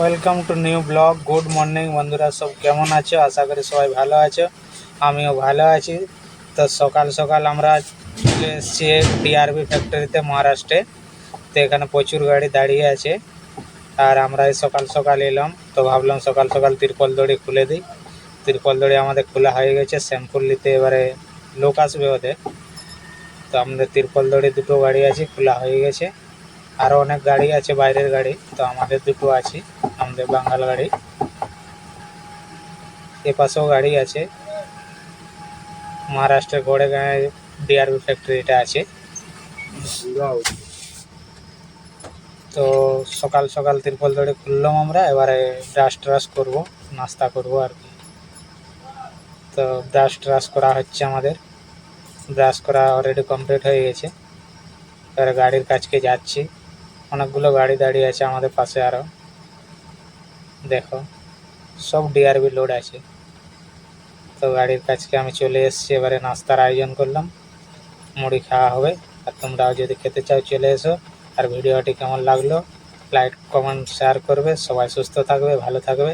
Welcome to new blog good morning বন্ধুরা, সব কেমন আছো? আশা করি সবাই ভালো আছো। আমিও ভালো আছি। তো সকাল সকাল আমরা চলে এসেছি ডিআরবি ফ্যাক্টরিতে মহারাষ্ট্রে তো এখানে প্রচুর গাড়ি দাঁড়িয়ে আছে। আর আমরা এই সকাল সকাল এলাম। তো ভাবলাম সকাল সকাল তিরপল দড়ি খুলে দিই। তিরপল দড়ি আমাদের খোলা হয়ে গেছে শ্যাম্পুল নিতে এবারে লোক আসবে ওদের। তো আমাদের তিরপল দড়ি দুটো গাড়ি আছে, খোলা হয়ে গেছে। আরও অনেক গাড়ি আছে, বাইরের গাড়ি। তো আমাদের দুটো আছে। আমাদের বাঙাল গাড়ি। এ পাশেও গাড়ি আছে। মহারাষ্ট্রের গোড়েগাঁয়ে ডিআরবি ফ্যাক্টরিটা আছে। তো সকাল সকাল তিরপল দড়ি খুললাম আমরা, এবারে ব্রাশ ট্রাশ করব, নাস্তা করব আর কি। তো ব্রাশ ট্রাশ করা হচ্ছে আমাদের। ব্রাশ করা অলরেডি কমপ্লিট হয়ে গেছে। এবারে গাড়ির কাছকে যাচ্ছি। অনেকগুলো গাড়ি দাঁড়িয়ে আছে আমাদের পাশে আরও দেখো, সব ডিআরবি লোড আছে। তো গাড়ির কাছে আমি চলে এসেছি, এবারে নাস্তার আয়োজন করলাম। মুড়ি খাওয়া হবে, আর তোমরাও যদি খেতে চাও চলে এসো। আর ভিডিওটি কেমন লাগল, লাইক, কমেন্ট শেয়ার করবে। সবাই সুস্থ থাকবে, ভালো থাকবে।